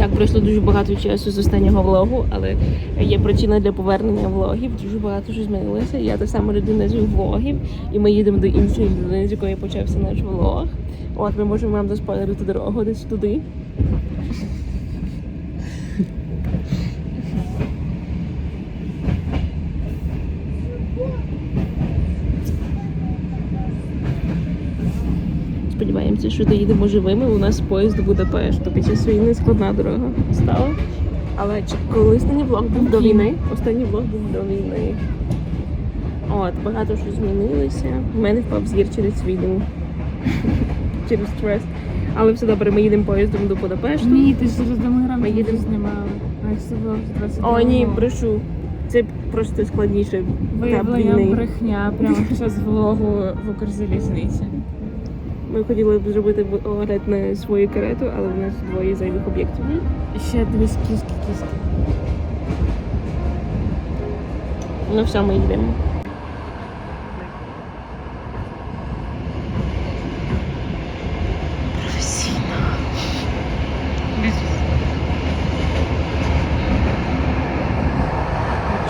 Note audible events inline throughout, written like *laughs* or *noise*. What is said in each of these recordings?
Так, пройшло дуже багато часу з останнього влогу, але є причина для повернення влогів. Дуже багато що змінилося. Я та сама людина з влогів, і ми їдемо до іншої людини, з якої почався наш влог. От ми можемо вам доспойлерити дорогу десь туди. Сподіваємося, що доїдемо живими. У нас поїзд до Будапешту. Під час війни складна дорога стала. Але чи- коли останній влог був до війни? Останній влог був до війни. От, багато що змінилося. У мене впав зір через війну. *laughs* через стрес. Але все добре, ми їдемо поїздом до Будапешту. Ні, ти ж через домиграм Ми їдемо. знімали. А це було в 20 О, ні, брешу. Це просто складніше. Виявлення брехня прямо під час влогу в Укрзалізниці. Ми хотіли б зробити огляд на свою карету, але в нас двоє зайвих об'єктів. Ще дивись кіски, кіски. Ну все, ми йдемо.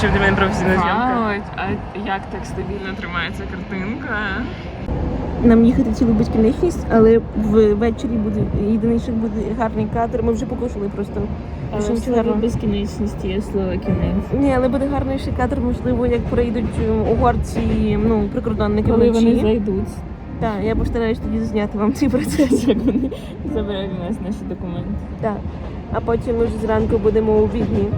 Чим для мене професійна Вау, а як так стабільно тримається картинка? Нам їхати цілу безкінечність, але ввечері буде єдиний, що буде гарний кадр. Ми вже покушали просто. Але Що в нічого є слово кінець. Ні, але буде гарніший кадр, можливо, як прийдуть е, угорці, ну, прикордонники Коли вночі. вони зайдуть, Так, я постараюсь тоді зняти вам цей процес. *laughs* як вони забирають у нас наші документи. Так. А потім ми вже зранку будемо у Відні.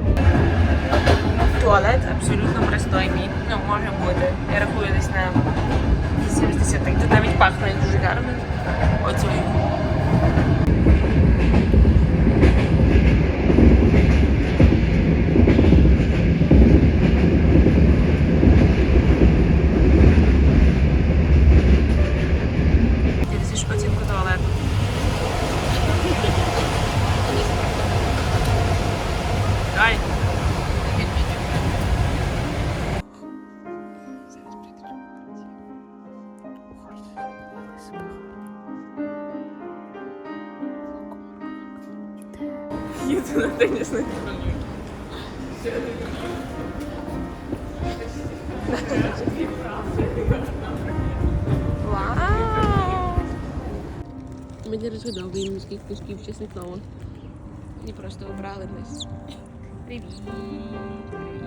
Туалет абсолютно пристойний. Ну, може бути. Я рахую десь на que ser, tem 34 para jogar, mas 8 ou 1. Їду на тенісний турнір. Вау! Ми не розгадовуємо міських кусків, чесне слово. Не просто обрали нас. Привіт. Привіт.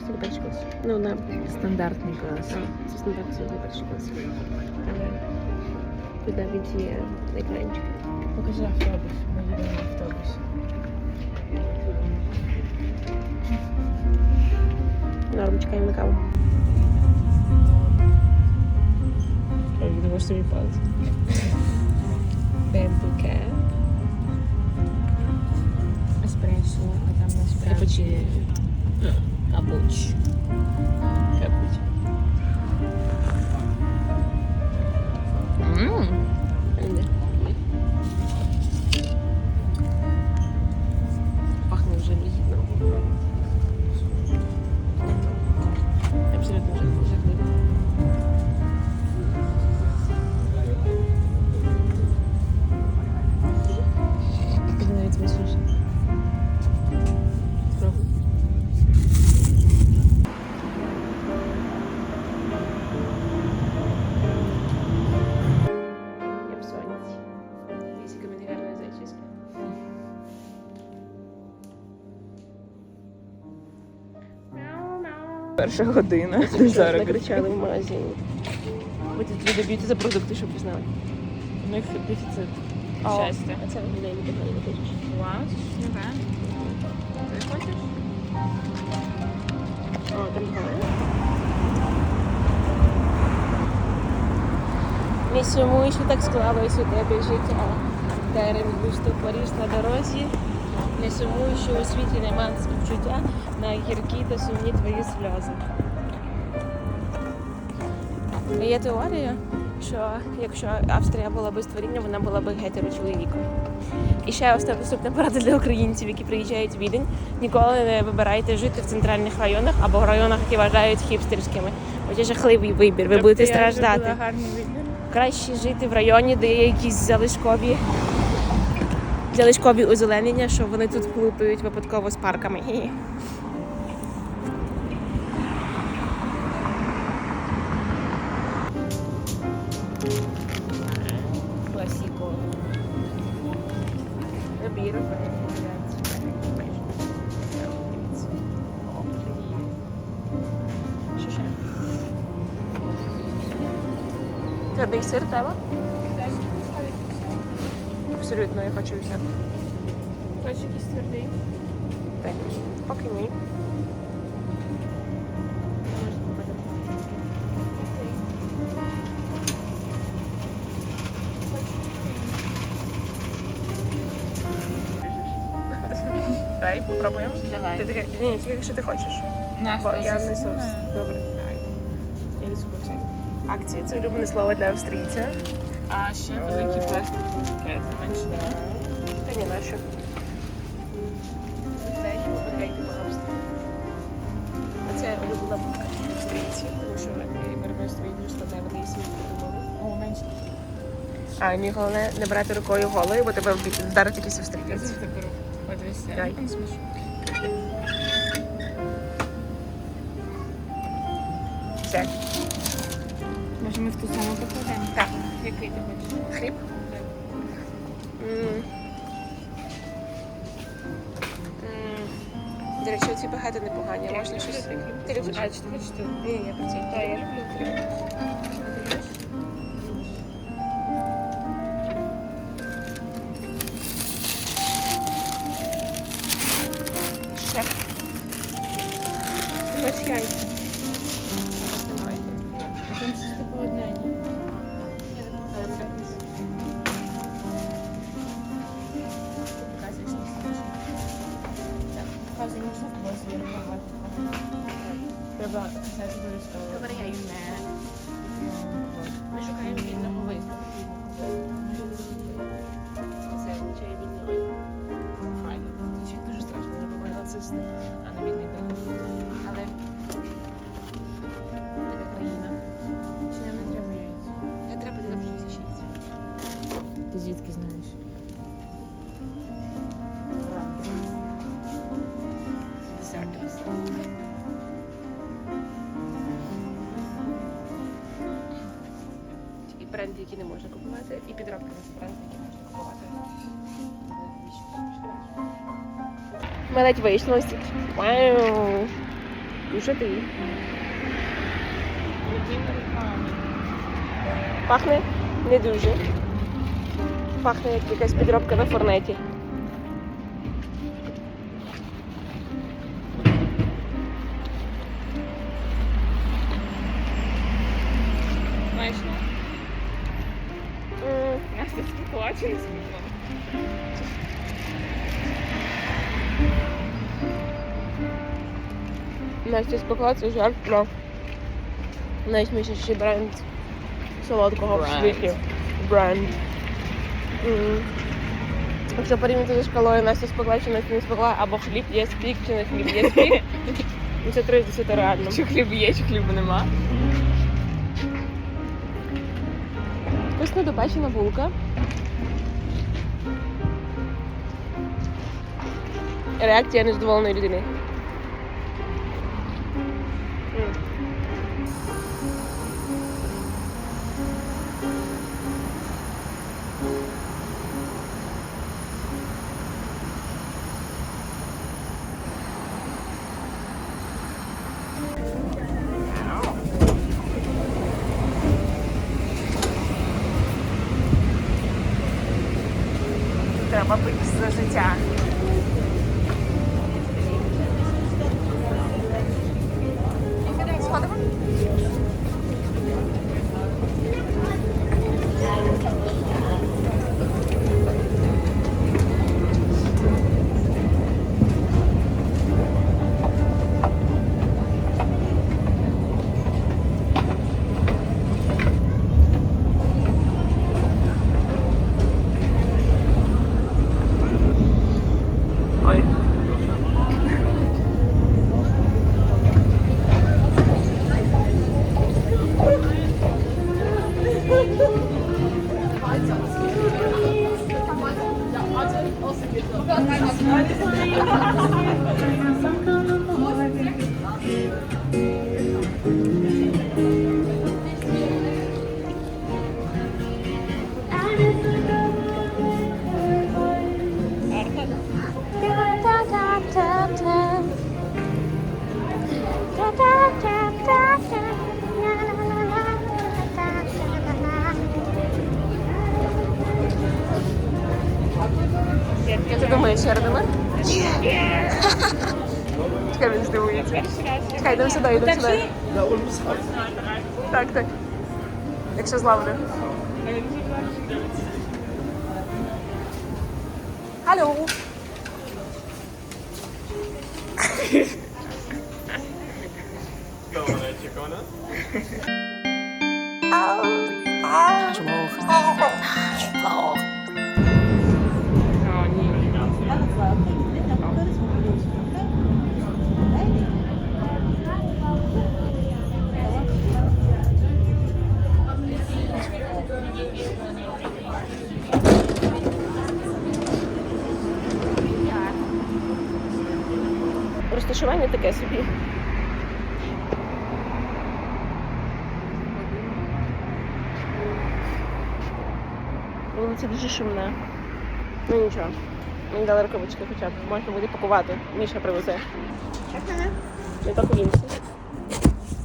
Це перший клас чи перший клас? Ну на Стандартний клас. а, це стандарт сьогодні перший клас. Але тут навіть є екранчик. Покажи автобус. Ми їдемо на автобусі. Норм, чекаємо на каву. Відомо собі палець. Bamboo cap. Еспресо, а там na boat. Перша година. Зараз накричали в магазині. Ви тут люди б'ються за продукти, щоб ви знали. У них дефіцит щастя. А це виглядає непогано? Вау, нове. Ти хочеш? О, там гарно. Сумуй, що так склалось у тебе життя. Терен густо Париж на дорозі. Не сумуй, що у світі нема співчуття на гіркі та сумні твої сльози. Є теорія, що якщо Австрія була би створіння, вона була би гетерочоловіком. І ще остання наступна порада для українців, які приїжджають в Відень. Ніколи не вибирайте жити в центральних районах або в районах, які вважають хіпстерськими. Бо це жахливий вибір. Ви будете страждати. Краще жити в районі, де є якісь залишкові залишкові озеленення, що вони тут плутають випадково з парками. Класіко. Сир треба? Абсолютно, я хочу взяти. Хочеш якийсь твердий? Так. Поки ні. Дай, попробуємо. Давай. Ти таке, ні, тільки що ти хочеш. Бо я не соус. Добре. Я не Акції це улюблене слово для австрійця. А ще пакет. Менше немає. Та ні, на що. А це улюблена булка австрійців, тому що їх дуже її свій придумали. О, менше. А мені головне не брати рукою голою, бо тебе вдарить якийсь Я австрієць. завжди беру. Подивися. Все. Може ми в ту саму покладемо? Так. Який ти хочеш? Хліб. До речі, ці багато непогані. Можна щось. Ти любиш? А, чи ти хочеш ти? Ні, я про цей. Та, я люблю хліб. Ще. Ось бренди, які не можна купувати, і підробки з бренди, які можна купувати. Ми ледь вийшли ось. Вау! Дуже ти. Пахне не дуже. Пахне як якась підробка на форнеті. Настя спекла це жарт про найсмішніший бренд солодкого в світі. Бренд. М. Якщо порівняти зі шкалою Настя спекла чи Настя не спекла, або хліб є спік, чи не хліб є спік. Ну, Це 30 реально. Чи хліб є, чи хлібу нема? Вкусно допечена булка. Реакція незадоволеної людини. Треба пити за життя. Olha isso aí. Як ти думаєш, я родила? Чекай, він здивується. Чекай, йдемо сюди, йдемо сюди. Так, так. Якщо злавлю. Алло. О, Розташування таке собі. Вулиця дуже шумна. Ну нічого. Мені дали рукавички хоча б. Можна буде пакувати. Міша привезе. У Вінці.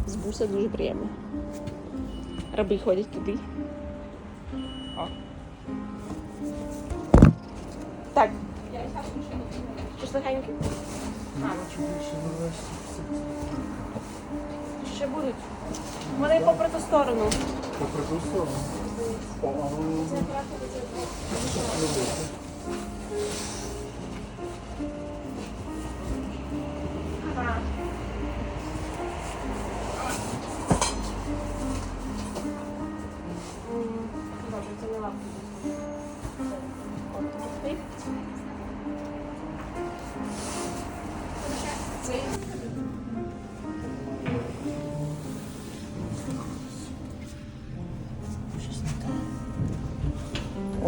З буса дуже приємно. Раби ходять туди. О. Так. Щось легеньке. Ще будуть. Вони попри ту сторону. Попри ту сторону.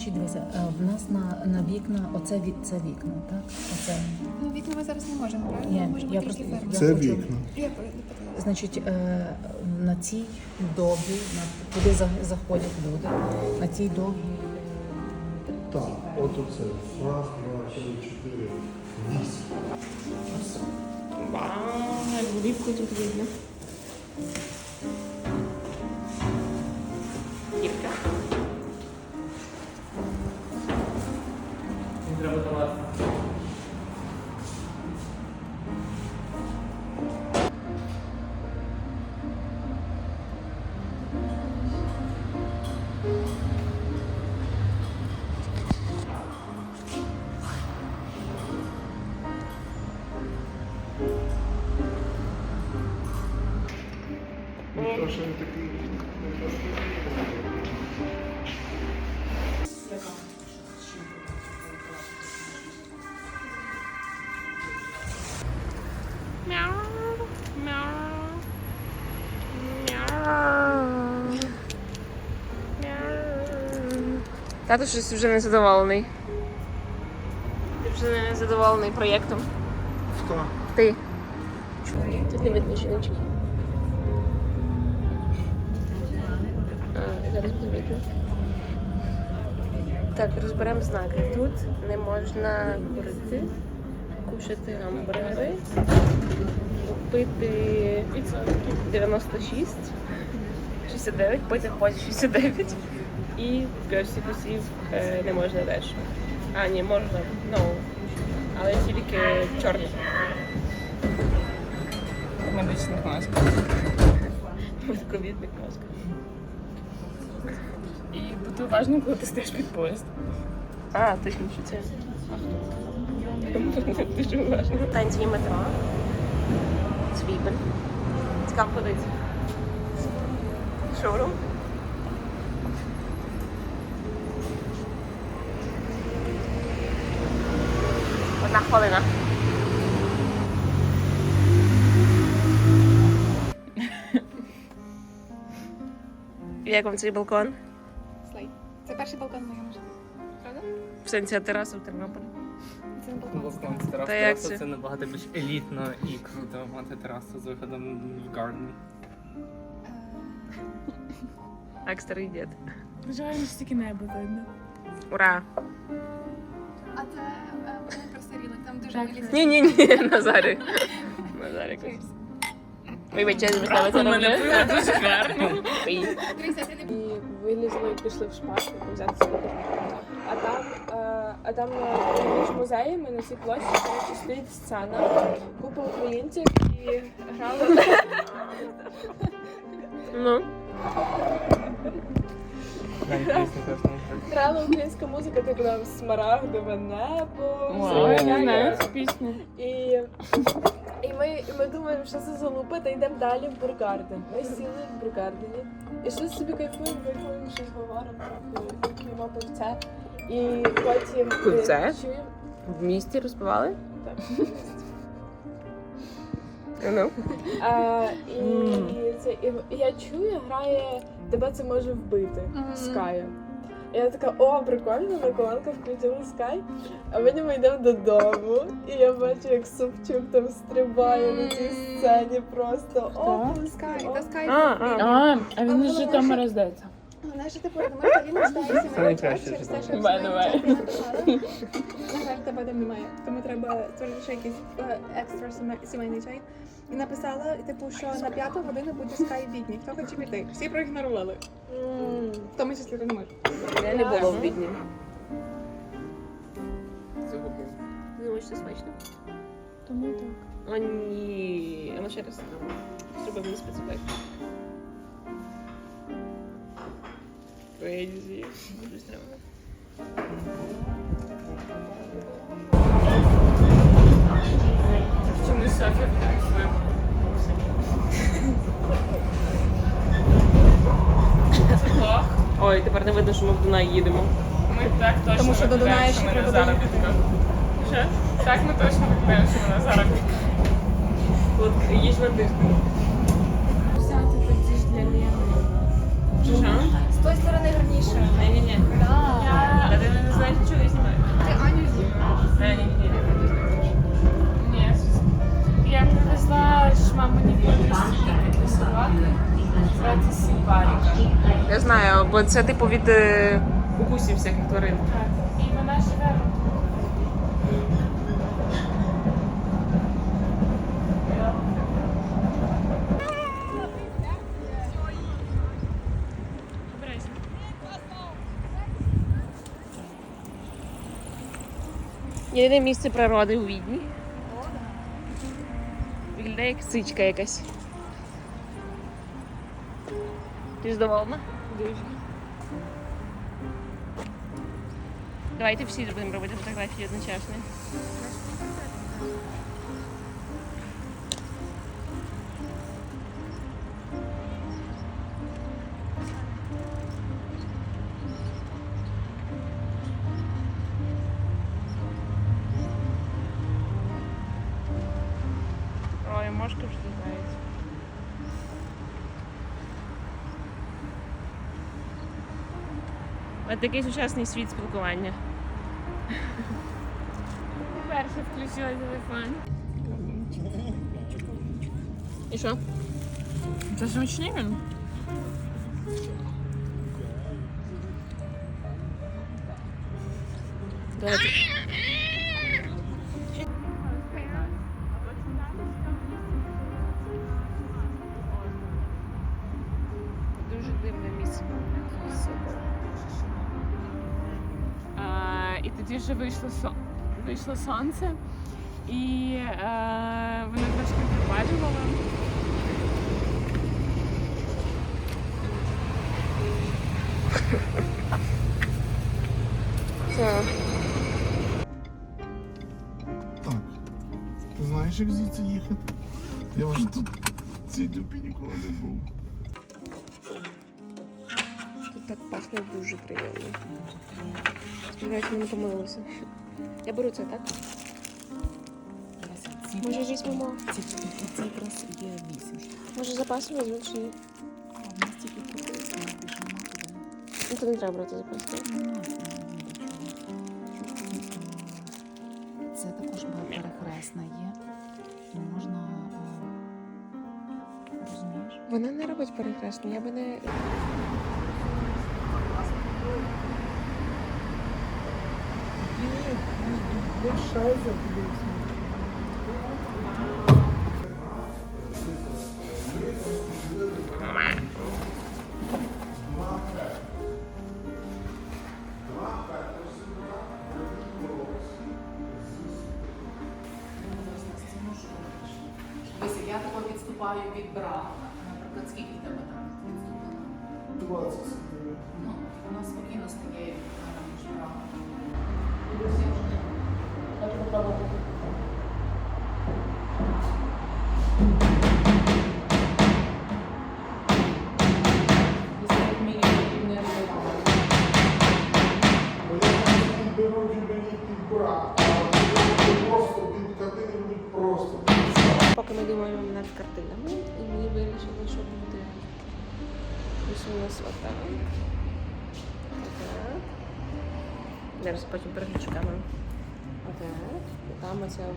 значить, дивися, е, в нас на, на вікна, оце від це вікна, так? Оце. Ну, вікна ми зараз не можемо, правильно? Я- Можемо я тільки просто- ферму. Це хочу- вікна. Я. Значить, е, на цій довгій, на, куди за- заходять люди, на цій довгій. Так, от оце. Раз, два, три, чотири, вісім. Вау, влітку тут видно. Кірка. Тато щось вже не задоволений. Ти вже не задоволений проєктом. Хто? Ти. Тут не видно жіночки. Зараз. Так, розберемо знаки. Тут не можна курити, кушати гамбургери, купити 96, 69, пити хоч 69 і персикусів е, не можна теж. А, ні, можна, ну, але тільки чорний. Медичних масках. Ковідних масках. І бути уважним, коли ти стоїш під поїзд. А, точно, що це. Дуже уважно. Станції метро. Цвібель. Цікаво ходити. Шоурум. Хвилина. Як вам цей балкон? Слайд. Це перший балкон в моєму житті. Правда? В сенсі терасу в Тернополі. Це не балкон. Балкон. Та як Тераса це? це набагато більш елітно і круто мати терасу з виходом в гарден. Е, Як старий дід. Жаль, стільки небо видно. Ура! А це дуже. Ні, ні, ні, Назарик. Назарик. Вибачте, я змістила це мене дуже гарно. І вилізли і пішли в шпарку взяти собі. А там, е, а там е, між музеями на цій площі коротше, стоїть сцена, купа українців і грали. Ну, грала українська музика, типу там смарагдове небо. Пісню. І, і, ми, і ми думаємо, що це за лупа, та йдемо далі в Бургарден. Ми сіли в Бургардені. І щось собі кайфуємо, кайфуємо, щось говоримо, п'ємо пивце. І потім е, Пивце? чуємо. В місті розпивали? Так. Ну. А, і, і, це, і, я чую, грає тебе це може вбити Мгм. Скай. І я така, о, прикольно, на колонках включили Скай. А потім ми йдемо додому, і я бачу, як Супчук там стрибає на цій сцені просто. О, Скай, та Скай. А, а. А, а він з Житомира здається. Вона ж типу, думаю, він не читає Це найкраще через що життя. Давай, давай. На жаль, тебе там немає, тому треба створити ще якийсь е, екстра сімейний чай. І написала, типу, що на п'яту годину буде Скай в відні. Хто хоче піти? Всі проігнорували. В тому числі ти не можеш. Я не було в бідні. Загубив. Це смачно? Тому так. О, ні. А ну ще раз. Зроби мені спецефект. Crazy. Дуже стрімно. Ой, тепер не видно, що ми в Дунай їдемо. Ми так точно Тому що до Дуная ще що треба заробітках. Що? Так ми точно виглядаємо, що ми на заробітках. От їж на тиждень. Взяти тоді ж для Лєни. Чи що? З тої сторони гарніше. Ні-ні-ні. Та ти не знаєш, чого я знімаю. Ти Аню. Ні, Називається Сімбаріка. Я знаю, бо це типу від е, укусів всяких тварин. Так. І вона живе Єдине місце природи у Відні. Виглядає як сичка якась. Ти задоволена? Дуже. Давайте всі будемо робити фотографії одночасно. Ось такий сучасний світ спілкування. Перше включила телефон. І що? Це смачний він? Давайте. І тоді вже вийшло, сон... вийшло сонце, і е, воно трошки припалювало. Так. знаєш, як звідси їхати? Я вже тут цій дупі ніколи не був. Тут дуже приємно. Ми не помилилися. Я беру це, так? Може, візьмемо? ці якраз є вісім. Може, запаси візьмемо чи ні? Нас тільки. Ну, то не треба брати так? Нічого. Це також перехресна є. Можна, е, розумієш? Вона не робить перехресну, я би не. Дивися, я тако відступаю від бра.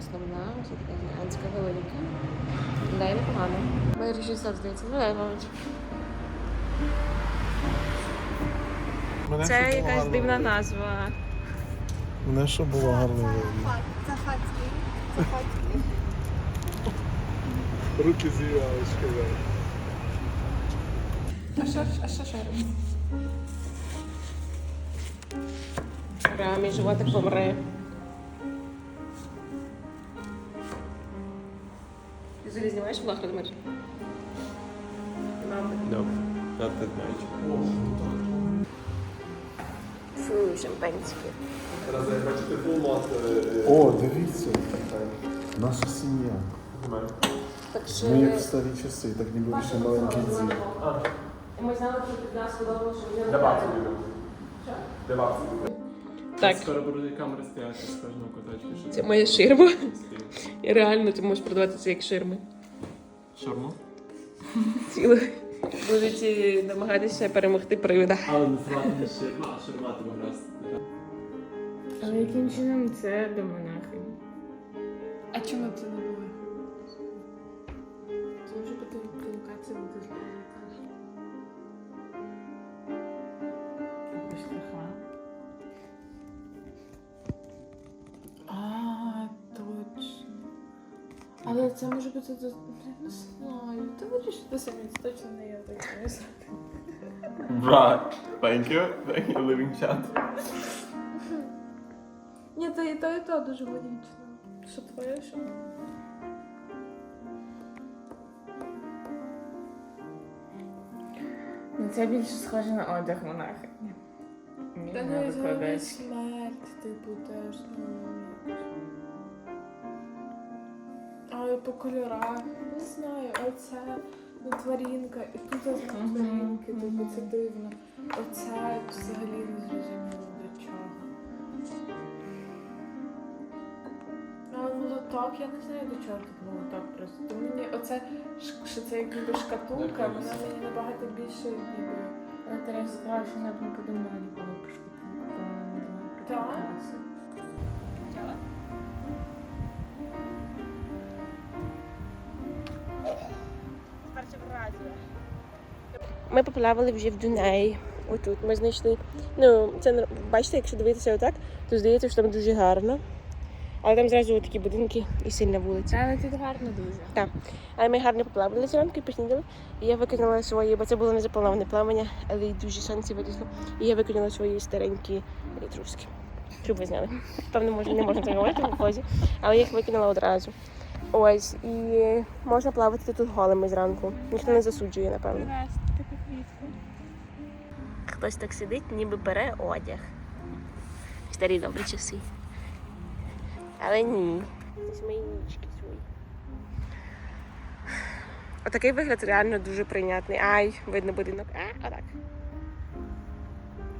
Основна, ось така гігантська велика. Да, і непогано. Ми режисер, здається. Ну, дай, мабуть. Мене Це щоб було якась гарно дивна видно. назва. Мене щоб було гарно видно. Захацький. Захацький. Руки зівалочки вверх. А що, а що ще? Ура, мій животик помре. Взагалі знімаєш влог, Радмир? Добре. А ти знаєш. Фу, шампанське. Бачите фулмат. О, дивіться. Наша сім'я. Так що... Ми як в старі часи, так ніби ще маленький дім. Ми знали, що під нас сподобалося, що Де бабці будемо? Так. Скоро будуть камери стояти з кожного куточку. що Це моя ширма. *laughs* І реально ти можеш продавати це як ширми. Шарму? Ціло. Будуть намагатися перемогти привида. Але не звати ширма, а ширма тебе раз. Але яким чином це до монахи? А чому це не було? Це може бути до... Не знаю. Ти вирішити самі, це точно не я так не знаю. Брат, thank you. Thank you, living chat. Ні, то і то, і то дуже логічно. Що твоє, що? Ну це більше схоже на одяг монахи. Та на не викладач. смерть, типу, теж, ну, по кольорах, не знаю, оце ну, тваринка, і тут Мгм, тваринки, типу, це дивно. Оце взагалі не зрозуміло для чого. Молоток, я не знаю до чого тут молоток просто. То мені оце, що це як ніби шкатулка, вона мені набагато більше ніби. Але Тарас сказала, що навіть не подумала ніколи про шкатулку, Так? Ми поплавали вже в Дунаї. Отут ми знайшли. Ну, це бачите, якщо дивитися отак, то здається, що там дуже гарно. Але там зразу такі будинки і сильна вулиця. Але тут гарно дуже. Але ми гарно поплавали зранку і поснідали. І я викинула свої, бо це було не заплановане плавання, але й дуже сонце вилізло. І я викинула свої старенькі труски. Щоб ви знали. Певно, не можна *laughs* це говорити в позі, але я їх викинула одразу. Ось, і можна плавати тут голими зранку. Ніхто не засуджує, напевно. Хтось так сидить, ніби бере одяг. Старі добрі часи. Але ні. Це мої нічки свої. Отакий вигляд реально дуже прийнятний. Ай, видно будинок. А, отак.